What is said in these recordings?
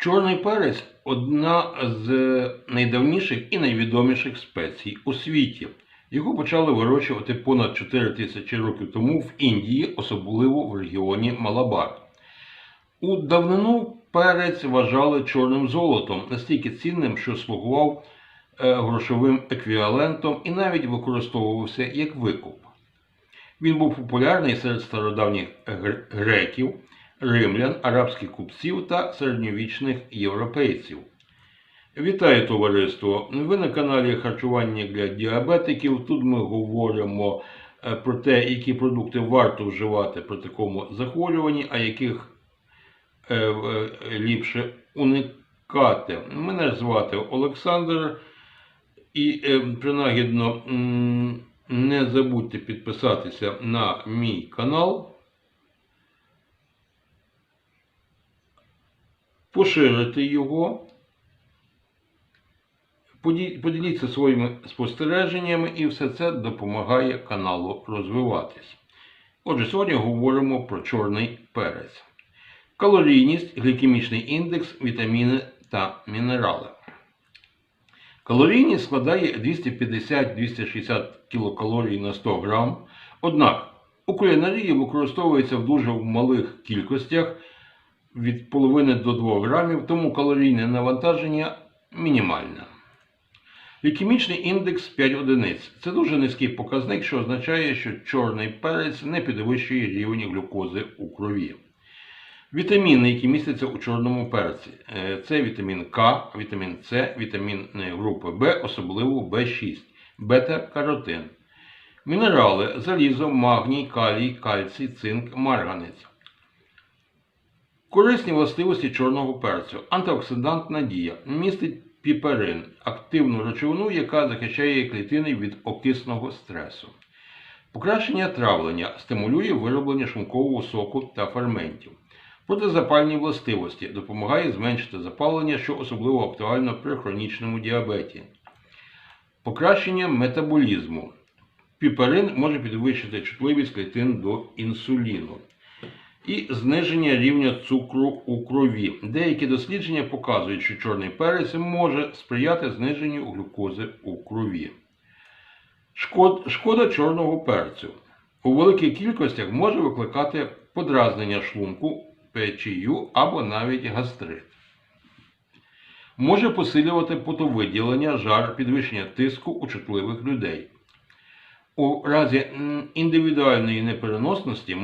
Чорний перець одна з найдавніших і найвідоміших спецій у світі. Його почали вирощувати понад 4 тисячі років тому в Індії, особливо в регіоні Малабар. У давнину перець вважали чорним золотом, настільки цінним, що слугував е, грошовим еквівалентом і навіть використовувався як викуп. Він був популярний серед стародавніх гр- греків, римлян, арабських купців та середньовічних європейців. Вітаю товариство! Ви на каналі Харчування для діабетиків. Тут ми говоримо е, про те, які продукти варто вживати при такому захворюванні, а яких е, е, ліпше уникати. Мене звати Олександр. І принагідно не забудьте підписатися на мій канал, поширити його, поді- поділіться своїми спостереженнями, і все це допомагає каналу розвиватись. Отже, сьогодні говоримо про чорний перець. Калорійність, глікемічний індекс, вітаміни та мінерали. Калорійність складає 250-260 кілокалорій на 100 грам. Однак у кулінарії використовується в дуже малих кількостях від половини до 2 грамів, тому калорійне навантаження мінімальне. Глікемічний індекс 5 одиниць. Це дуже низький показник, що означає, що чорний перець не підвищує рівень глюкози у крові. Вітаміни, які містяться у чорному перці, Е, це вітамін К, вітамін С, вітамін е, групи В, особливо В6, бета-каротин. Мінерали залізо, магній, калій, кальцій, цинк, марганець. Корисні властивості чорного перцю. Антиоксидантна дія. Містить піперин, активну речовину, яка захищає клітини від окисного стресу. Покращення травлення стимулює вироблення шлункового соку та ферментів. Протизапальні властивості допомагає зменшити запалення, що особливо актуально при хронічному діабеті. Покращення метаболізму. Піперин може підвищити чутливість клітин до інсуліну. І зниження рівня цукру у крові. Деякі дослідження показують, що чорний перець може сприяти зниженню глюкози у крові. Шкод, шкода чорного перцю. У великих кількостях може викликати подразнення шлунку, печію або навіть гастрит. Може посилювати потовиділення, жар, підвищення тиску у чутливих людей. У разі індивідуальної непереносності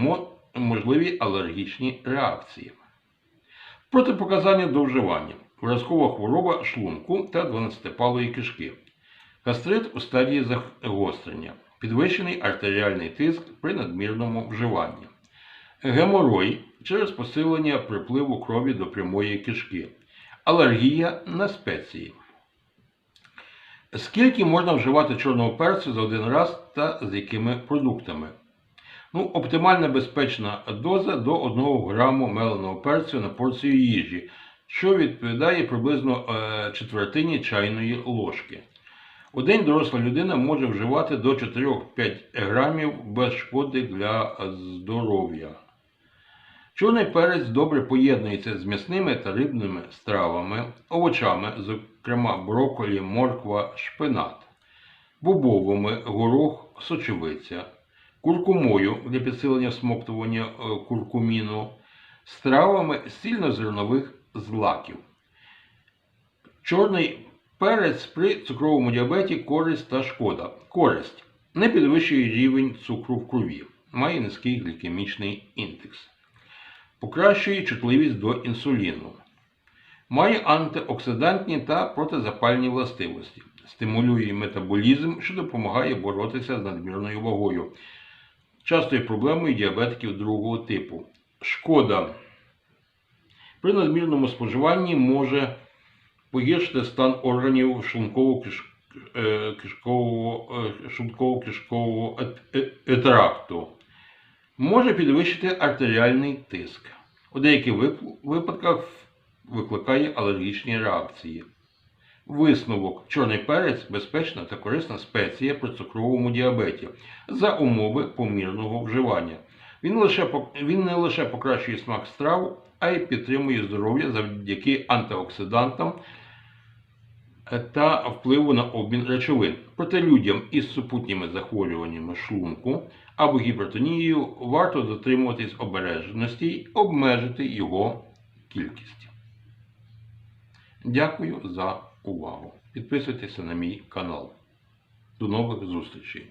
можливі алергічні реакції. Протипоказання до вживання. Виразкова хвороба шлунку та 12-палої кишки. Гастрит у стадії загострення. Підвищений артеріальний тиск при надмірному вживанні. Геморой через посилення припливу крові до прямої кишки. Алергія на спеції. Скільки можна вживати чорного перцю за один раз та з якими продуктами? Ну, оптимальна безпечна доза до 1 граму меленого перцю на порцію їжі, що відповідає приблизно е, четвертині чайної ложки. У день доросла людина може вживати до 4-5 грамів без шкоди для здоров'я. Чорний перець добре поєднується з м'ясними та рибними стравами, овочами, зокрема брокколі, морква, шпинат, бобовими, горох, сочевиця, куркумою для підсилення смоктування е, куркуміну, стравами з цільнозернових злаків. Чорний перець при цукровому діабеті користь та шкода. Користь не підвищує рівень цукру в крові, має низький глікемічний індекс. Покращує чутливість до інсуліну. Має антиоксидантні та протизапальні властивості. Стимулює метаболізм, що допомагає боротися з надмірною вагою. Частою проблемою діабетиків другого типу. Шкода. При надмірному споживанні може погіршити стан органів шлунково-кишкового е, шлунково-кишкового ет- е-. Може підвищити артеріальний тиск. У деяких випадках викликає алергічні реакції. Висновок. Чорний перець безпечна та корисна спеція при цукровому діабеті за умови помірного вживання. Він, лише, він не лише покращує смак страв, а й підтримує здоров'я завдяки антиоксидантам е, та впливу на обмін речовин. Проте людям із супутніми захворюваннями шлунку або гіпертонією варто дотримуватись обережності й обмежити його кількість. Дякую за увагу. Підписуйтеся на мій канал. До нових зустрічей!